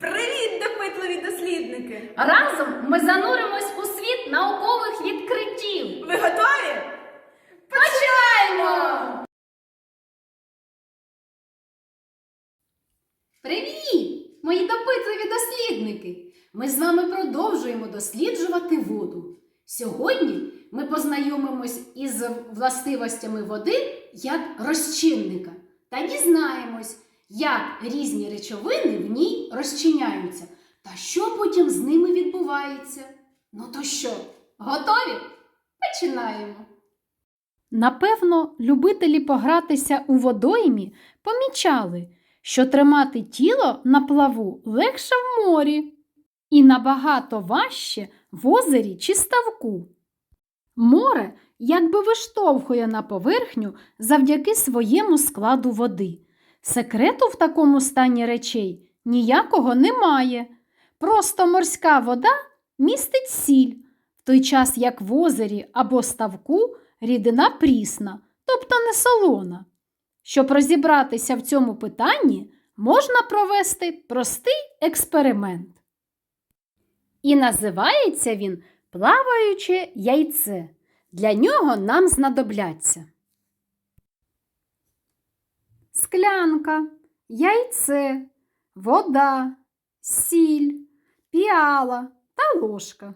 Привіт, допитливі дослідники! Разом ми зануримось у світ наукових відкриттів. Ви готові? Починаємо! Привіт, мої допитливі дослідники! Ми з вами продовжуємо досліджувати воду. Сьогодні ми познайомимось із властивостями води як розчинника та дізнаємось, як різні речовини в ній розчиняються та що потім з ними відбувається. Ну то що, готові? Починаємо. Напевно, любителі погратися у водоймі помічали, що тримати тіло на плаву легше в морі і набагато важче в озері чи ставку. Море якби виштовхує на поверхню завдяки своєму складу води. Секрету в такому стані речей ніякого немає. Просто морська вода містить сіль, в той час як в озері або ставку рідина прісна, тобто не солона. Щоб розібратися в цьому питанні, можна провести простий експеримент. І називається він плаваюче яйце. Для нього нам знадобляться склянка, яйце, вода, сіль, піала та ложка.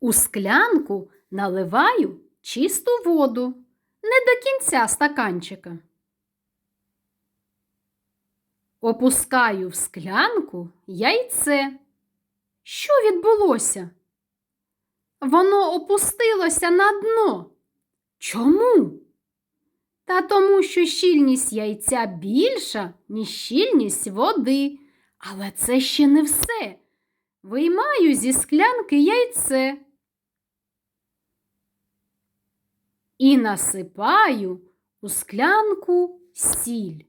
У склянку наливаю чисту воду, не до кінця стаканчика. Опускаю в склянку яйце. Що відбулося? Воно опустилося на дно. Чому? Та тому, що щільність яйця більша, ніж щільність води. Але це ще не все. Виймаю зі склянки яйце і насипаю у склянку сіль.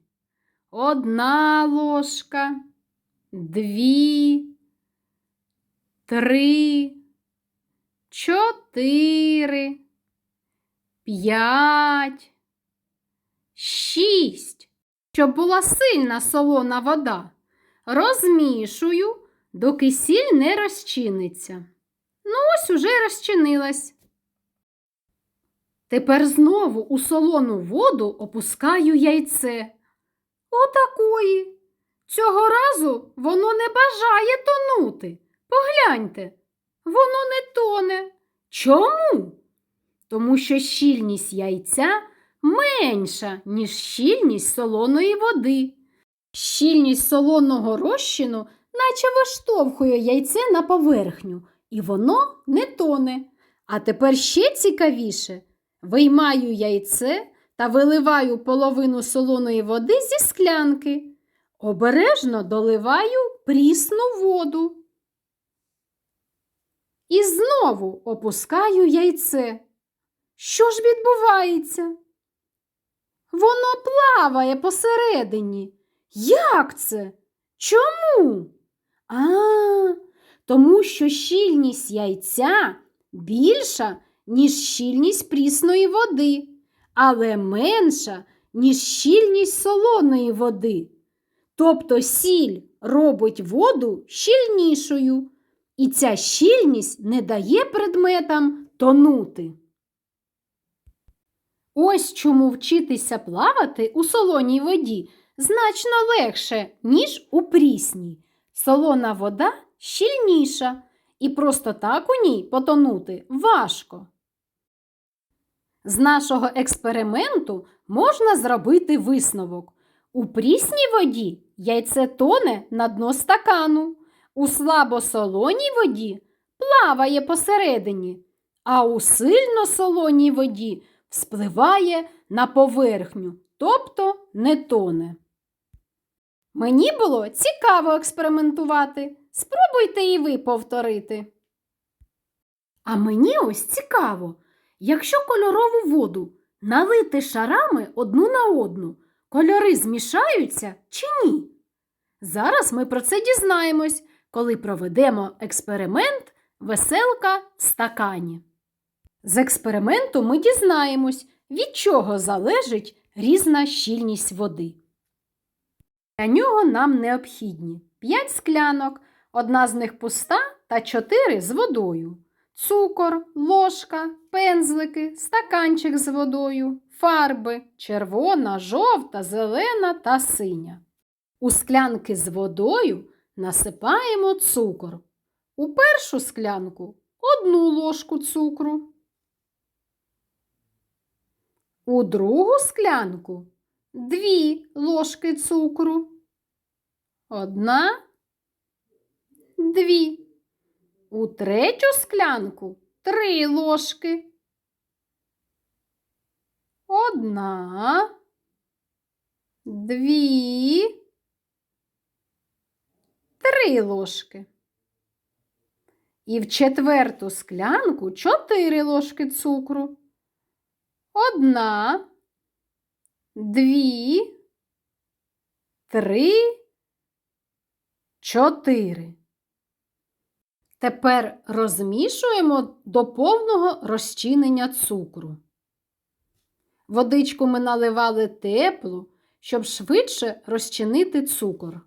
Одна ложка, дві, три, чотири, п'ять, шість. Щоб була сильна солона вода. Розмішую, доки сіль не розчиниться. Ну, ось уже розчинилась. Тепер знову у солону воду опускаю яйце. Отакої. Цього разу воно не бажає тонути. Погляньте, воно не тоне. Чому? Тому що щільність яйця менша, ніж щільність солоної води. Щільність солоного розчину наче виштовхує яйце на поверхню, і воно не тоне. А тепер ще цікавіше. Виймаю яйце та виливаю половину солоної води зі склянки. Обережно доливаю прісну воду. І знову опускаю яйце. Що ж відбувається? Плаває посередині. Як це? Чому? А, тому що щільність яйця більша, ніж щільність прісної води, але менша, ніж щільність солоної води. Тобто сіль робить воду щільнішою, і ця щільність не дає предметам тонути. Ось чому вчитися плавати у солоній воді значно легше, ніж у прісній. Солона вода щільніша, і просто так у ній потонути важко. З нашого експерименту можна зробити висновок. У прісній воді яйце тоне на дно стакану, у слабосолоній воді плаває посередині, а у сильно солоній воді вспливає на поверхню, тобто не тоне. Мені було цікаво експериментувати. Спробуйте і ви повторити. А мені ось цікаво, якщо кольорову воду налити шарами одну на одну, кольори змішаються чи ні? Зараз ми про це дізнаємось, коли проведемо експеримент Веселка в стакані. З експерименту ми дізнаємось, від чого залежить різна щільність води. Для нього нам необхідні 5 склянок, одна з них пуста та 4 з водою. Цукор, ложка, пензлики, стаканчик з водою, фарби червона, жовта, зелена та синя. У склянки з водою насипаємо цукор. У першу склянку одну ложку цукру. У другу склянку дві ложки цукру. Одна, дві. У третю склянку три ложки. Одна, дві, три ложки. І в четверту склянку чотири ложки цукру. Одна, дві, три, чотири. Тепер розмішуємо до повного розчинення цукру. Водичку ми наливали теплу, щоб швидше розчинити цукор.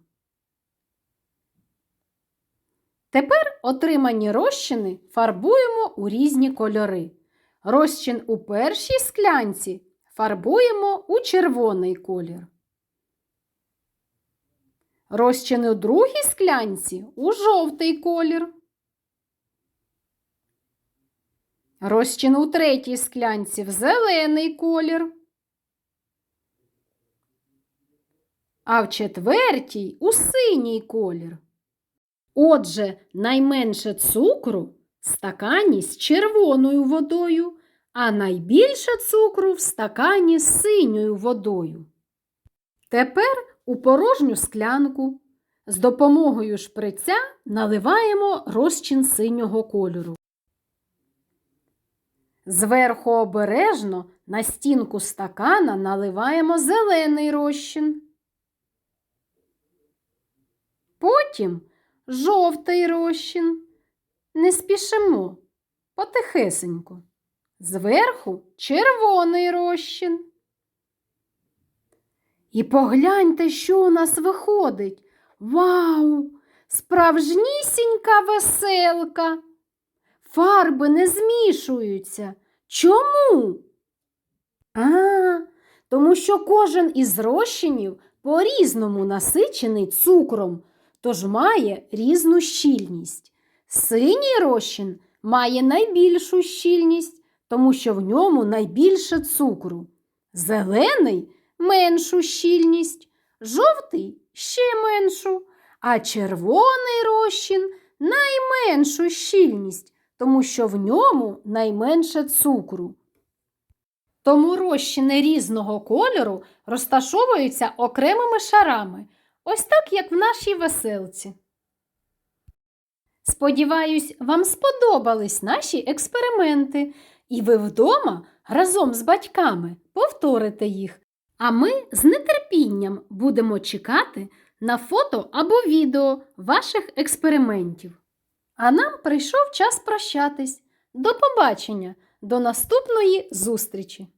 Тепер отримані розчини фарбуємо у різні кольори. Розчин у першій склянці фарбуємо у червоний колір. Розчин у другій склянці у жовтий колір. Розчин у третій склянці в зелений колір. А в четвертій у синій колір. Отже, найменше цукру стакані з червоною водою, а найбільше цукру в стакані з синьою водою. Тепер у порожню склянку з допомогою шприця наливаємо розчин синього кольору. Зверху обережно на стінку стакана наливаємо зелений розчин. Потім жовтий розчин. Не спішимо потихесенько. Зверху червоний розчин. І погляньте, що у нас виходить. Вау! Справжнісінька веселка. Фарби не змішуються. Чому? А, тому що кожен із розчинів по-різному насичений цукром, тож має різну щільність. Синій розчин має найбільшу щільність, тому що в ньому найбільше цукру. Зелений меншу щільність, жовтий ще меншу, а червоний розчин найменшу щільність, тому що в ньому найменше цукру. Тому розчини різного кольору розташовуються окремими шарами, ось так, як в нашій веселці. Сподіваюсь, вам сподобались наші експерименти, і ви вдома разом з батьками повторите їх. А ми з нетерпінням будемо чекати на фото або відео ваших експериментів. А нам прийшов час прощатись. До побачення, до наступної зустрічі!